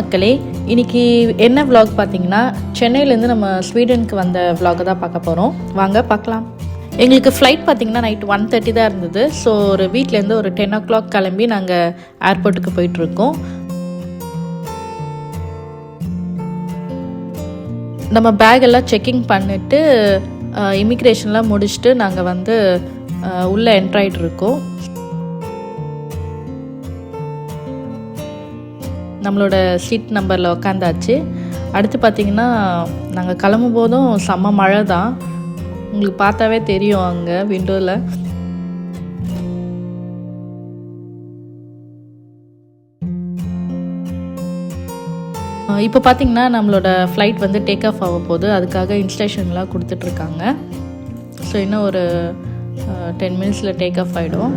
மக்களே இன்னைக்கு என்ன vlog பார்த்தீங்கன்னா சென்னையிலேருந்து நம்ம ஸ்வீடனுக்கு வந்த vlog தான் பார்க்க போகிறோம் வாங்க பார்க்கலாம். எங்களுக்கு ஃப்ளைட் பார்த்தீங்கன்னா நைட் ஒன் தேர்ட்டி தான் இருந்தது. ஸோ ஒரு வீட்டிலேருந்து ஒரு டென் ஓ கிளாக் கிளம்பி நாங்கள் ஏர்போர்ட்டுக்கு போயிட்டுருக்கோம். நம்ம பேக் எல்லாம் செக்கிங் பண்ணிவிட்டு இமிக்ரேஷன்லாம் முடிச்சுட்டு நாங்கள் வந்து உள்ளே என்ட்ராயிட்டு இருக்கோம் நம்மளோட சீட் நம்பரில் உக்காந்தாச்சு. அடுத்து பார்த்தீங்கன்னா நாங்கள் கிளம்பும் போதும் செம்ம மழை தான் உங்களுக்கு பார்த்தாவே தெரியும் அங்கே விண்டோவில் இப்போ பார்த்தீங்கன்னா நம்மளோட ஃப்ளைட் வந்து டேக் ஆஃப் ஆக போகுது. அதுக்காக இன்ஸ்ட்ரக்ஷன்லாம் கொடுத்துட்ருக்காங்க ஸோ இன்னும் ஒரு டென் மினிட்ஸில் டேக் ஆஃப் ஆகிடும்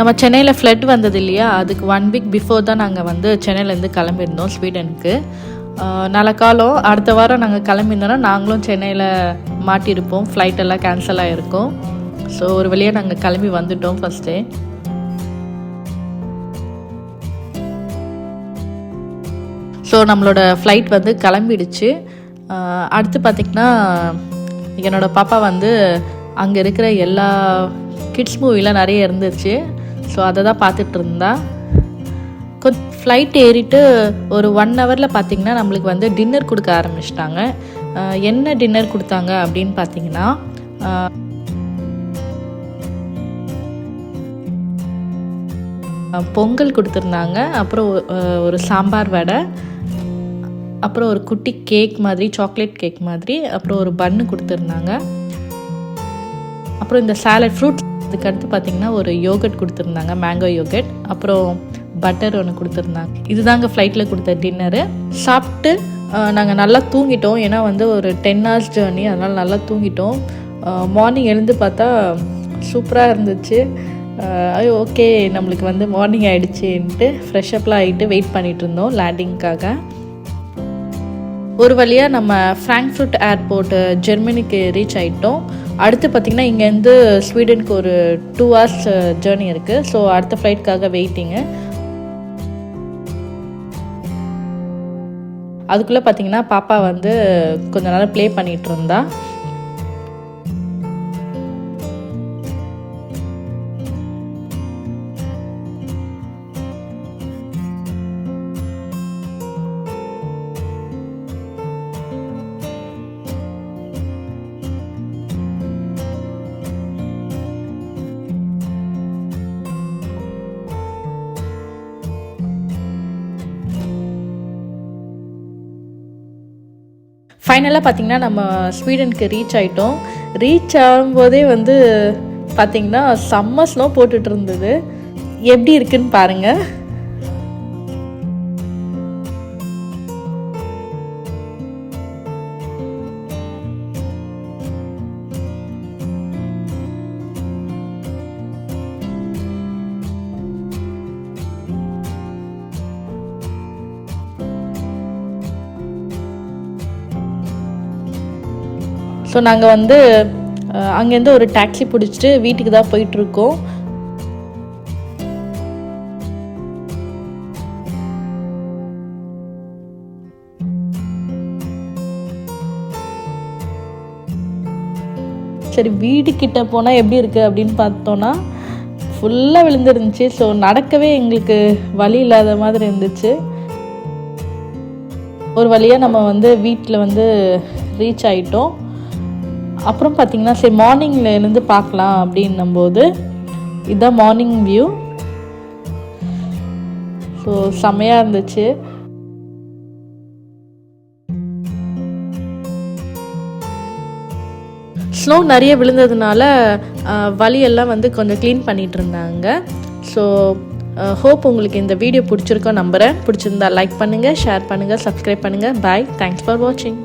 நம்ம சென்னையில் ஃப்ளட் வந்தது இல்லையா? அதுக்கு ஒன் வீக் பிஃபோர் தான் நாங்கள் வந்து சென்னையிலேருந்து கிளம்பியிருந்தோம் ஸ்வீடனுக்கு. ஆஹ் நல்ல காலம் அடுத்த வாரம் நாங்கள் கிளம்பியிருந்தோன்னா நாங்களும் சென்னையில் மாட்டியிருப்போம். ஃப்ளைட் எல்லாம் கேன்சல் ஆகிருக்கும் ஸோ ஒரு வழியாக நாங்கள் கிளம்பி வந்துட்டோம் ஃபஸ்ட்டே ஸோ நம்மளோட ஃப்ளைட் வந்து கிளம்பிடுச்சு. அடுத்து பார்த்திங்கன்னா என்னோடய பாப்பா வந்து அங்கே இருக்கிற எல்லா கிட்ஸ் மூவிலாம் நிறைய இருந்துச்சு. ஸோ அதை தான் பார்த்துட்டு இருந்தா கொஞ்சம் ஃப்ளைட் ஏறிட்டு ஒரு ஒன் ஹவரில் பார்த்தீங்கன்னா நம்மளுக்கு வந்து டின்னர் கொடுக்க ஆரம்பிச்சிட்டாங்க. என்ன டின்னர் கொடுத்தாங்க அப்படின்னு பார்த்தீங்கன்னா பொங்கல் கொடுத்துருந்தாங்க. அப்புறம் ஒரு சாம்பார் வடை அப்புறம் ஒரு குட்டி கேக் மாதிரி சாக்லேட் கேக் மாதிரி அப்புறம் ஒரு பன்னு கொடுத்துருந்தாங்க. அப்புறம் இந்த சாலட் ஃப்ரூட் அதுக்கு அடுத்து பார்த்தீங்கன்னா ஒரு யோகட் கொடுத்துருந்தாங்க மேங்கோ யோகட் அப்புறம் பட்டர் ஒன்று கொடுத்துருந்தாங்க. இதுதாங்க ஃப்ளைட்டில் கொடுத்த டின்னரு சாப்பிட்டு நாங்கள் நல்லா தூங்கிட்டோம். ஏன்னா வந்து ஒரு டென் ஹவர்ஸ் ஜேர்னி அதனால் நல்லா தூங்கிட்டோம். மார்னிங் எழுந்து பார்த்தா சூப்பராக இருந்துச்சு. ஐயோ ஓகே நம்மளுக்கு வந்து மார்னிங் ஆகிடுச்சின்ட்டு ஃப்ரெஷ் அப்லாம் ஆகிட்டு வெயிட் பண்ணிகிட்டு இருந்தோம் லேண்டிங்க்காக ஒரு வழியாக நம்ம ஃப்ராங்க்ஃபுட் ஏர்போர்ட் ஜெர்மனிக்கு ரீச் ஆகிட்டோம் அடுத்து பார்த்திங்கன்னா இங்கேருந்து ஸ்வீடனுக்கு ஒரு டூ ஹவர்ஸ் ஜேர்னி இருக்குது ஸோ அடுத்த ஃப்ளைட்காக வெயிட்டிங்கு அதுக்குள்ளே பார்த்தீங்கன்னா பாப்பா வந்து கொஞ்ச நேரம் ப்ளே பண்ணிகிட்டு இருந்தா. ஃபைனலாக பார்த்தீங்கன்னா நம்ம ஸ்வீடனுக்கு ரீச் ஆகிட்டோம் ரீச் ஆகும்போதே வந்து பார்த்தீங்கன்னா செம்ம ஸ்னோ போட்டுட்டு இருந்தது. எப்படி இருக்குன்னு பாருங்கள் ஸோ நாங்கள் வந்து அங்கேருந்து ஒரு டாக்ஸி பிடிச்சிட்டு வீட்டுக்கு தான் போயிட்டுருக்கோம். சரி வீடு கிட்ட போனால் எப்படி இருக்குது அப்படின்னு பார்த்தோன்னா ஃபுல்லாக விழுந்துருந்துச்சு. ஸோ நடக்கவே எங்களுக்கு வழி இல்லாத மாதிரி இருந்துச்சு. ஒரு வழியாக நம்ம வந்து வீட்டில் வந்து ரீச் ஆகிட்டோம் அப்புறம் பார்த்தீங்கன்னா சரி மார்னிங்கில் இருந்து பார்க்கலாம் அப்படின்னும்போது இதுதான் மார்னிங் வியூ ஸோ செம்மையாக இருந்துச்சு. ஸ்னோ நிறைய விழுந்ததுனால வழியெல்லாம் வந்து கொஞ்சம் க்ளீன் பண்ணிகிட்டு இருந்தாங்க. ஸோ ஹோப் உங்களுக்கு இந்த வீடியோ பிடிச்சிருக்கோம் நம்புகிறேன் பிடிச்சிருந்தா லைக் பண்ணுங்கள் ஷேர் பண்ணுங்கள் சப்ஸ்கிரைப் பண்ணுங்கள் பாய் தேங்க்ஸ் ஃபார் வாட்சிங்